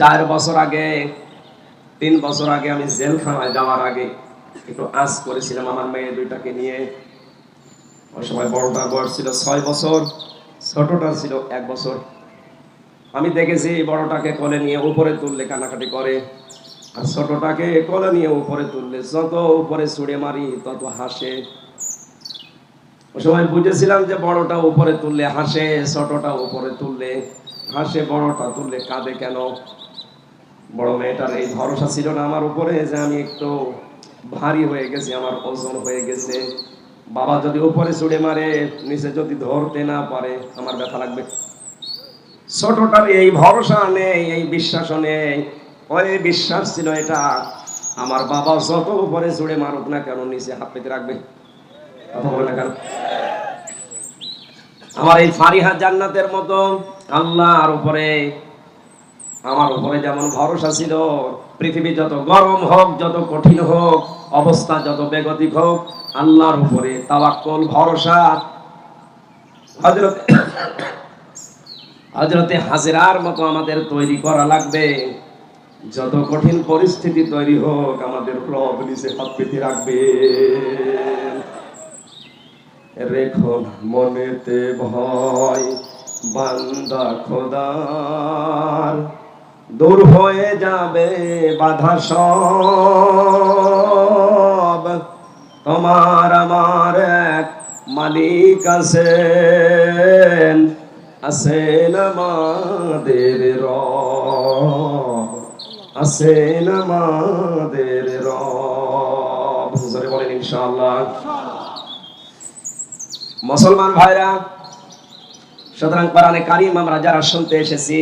চার বছর আগে তিন বছর আগে আমি জেলখানায় যাওয়ার আগে একটু আজ করেছিলাম আমার মেয়ে দুইটাকে নিয়ে। ওই সময় বয়স ছিল ছয় বছর ছোটটা ছিল এক বছর। আমি দেখেছি বড়টাকে কোলে নিয়ে উপরে তুললে কানাকাটি করে, আর ছোটটাকে কোলে নিয়ে উপরে তুললে যত উপরে ছুড়ে মারি তত হাসে। সময় বুঝেছিলাম যে বড়টা উপরে তুললে হাসে, ছোটটা উপরে তুললে হাসে, বড়টা তুললে কাঁদে কেন? বড় মেয়েটার এই ভরসা ছিল না আমার উপরে যে আমি একটু ভারী হয়ে গেছি, আমার ওজন হয়ে গেছে। বাবা যদি উপরে চুড়ে মারে, নিচে যদি ধরতে না পারে, আমার ব্যথা লাগবে। ছোটটার এই ভরসা নেই, এই বিশ্বাস নেই, ওই বিশ্বাস ছিল এটা। আমার বাবা যত উপরে চুড়ে মারুক না কেন, নিচে হাত পেতে রাখবে। আমার এই ফারিহা জান্নাতের মতো আল্লাহর উপরে, আমার উপরে যেমন ভরসা ছিল, পৃথিবী যত গরম হোক, যত কঠিন হোক, অবস্থা যত বেগতিক হোক, আল্লাহর উপরে তাওয়াক্কুল, ভরসা। হযরত হযরতে হাজিরার মতো আমাদের তৈরি করা লাগবে। যত কঠিন পরিস্থিতি তৈরি হোক, আমাদের রব নিচে হাত পেতে রাখবে রেখো মনেতে ভয়, বান্দা খোদার। দূর হয়ে যাবে বাধা সব। তোমার আমার এক মালিক আছেন আছেন আমাদের রব। আছেন আমাদের হুজুরে বলেন, ইনশাআল্লাহ। মুসলমান ভাইরা, সুতরাং কোরআনে কারিম আমরা যারা শুনতে এসেছি,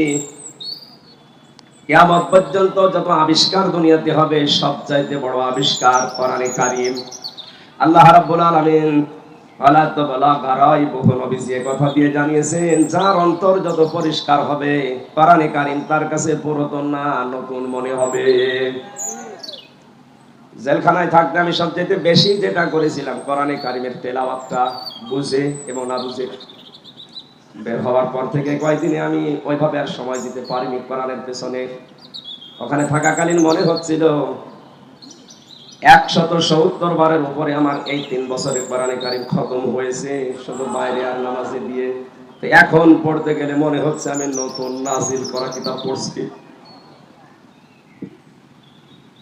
কিয়ামত পর্যন্ত যত আবিষ্কার দুনিয়াতে হবে সব চাইতে বড় আবিষ্কার কোরআনে কারিম। আল্লাহ রাব্বুল আলামিন কথা দিয়ে জানিয়েছেন, যার অন্তর যত পরিষ্কার হবে, কোরআনে কারিম তার কাছে পুরাতন না, নতুন মনে হবে। জেলখানায় থাকতে আমি সবচেয়ে বেশি যেটা করেছিলাম, কোরআনে কারিমের তেলাওয়াতটা বুঝে এবং না বুঝে বের হওয়ার পর থেকে কয়েকদিনে আমি ওইভাবে আর সময় দিতে পারিনি কোরআনের পেছনে। ওখানে থাকাকালীন মনে হচ্ছিল একশত সত্তর বারের উপরে আমার এই তিন বছরে কোরআনে কারিম খতম হয়েছে, শুধু বাইরে আর নামাজে দিয়ে। তো এখন পড়তে গেলে মনে হচ্ছে আমি নতুন নাজিল করা কিতাব পড়ছি।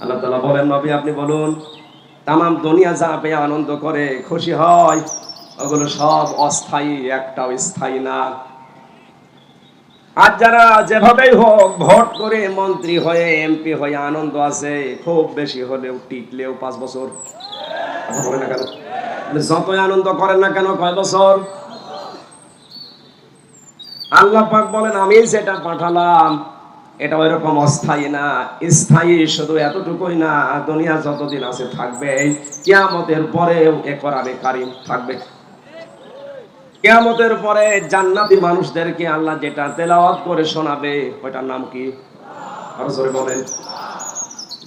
আল্লাহ তাআলা বলেন, নবী, আপনি বলুন তাম দুনিয়া যা পেয়ে আনন্দ করে খুশি হয়, ওগুলো সব অস্থায়ী, একটাও স্থায়ী না। আর যারা যেভাবেই হোক ভোট করে মন্ত্রী হয়ে, এমপি হয়ে আনন্দ আছে, খুব বেশি হলেও টিকলেও পাঁচ বছর। কথা যতই আনন্দ করেন না কেন, কয় বছর? আল্লাহ পাক বলেন, আমি যেটা পাঠালাম এটা ওইরকম অস্থায়ী না, স্থায়ী শুধু এতটুকুই না, দুনিয়া যতদিন আছে থাকবে কিয়ামতের পরেও এ কোরআনে কারিম থাকবে। কিয়ামতের পরে জান্নাতি মানুষদেরকে আল্লাহ যেটা তেলাওয়াত করে শোনাবে, ওইটার নাম কি? বলেন।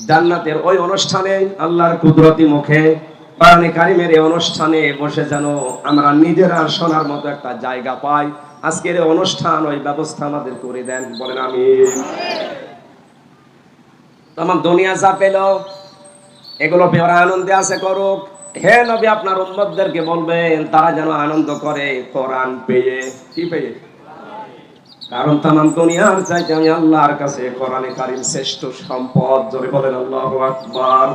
জান্নাতের ওই অনুষ্ঠানে আল্লাহর কুদরতি মুখে কারিমের এই অনুষ্ঠানে বসে যেন আমরা নিজেরা শোনার মতো একটা জায়গা পাই। আজকের অনুষ্ঠান ওই ব্যবস্থা আমাদের করে দেন, বলেন আমি তোমার দুনিয়া যা পেল, এগুলো ওরা আনন্দে আছে করুক। হে নবী, আপনার উম্মতদেরকে বলবেন, তারা যেন আনন্দ করে কোরআন পেয়ে। কি পেয়ে? কারণ তামাম দুনিয়ার চাইতে আমি আল্লাহর কাছে কোরআনে কারিম শ্রেষ্ঠ সম্পদ, জোরে বলেন আল্লাহু আকবার।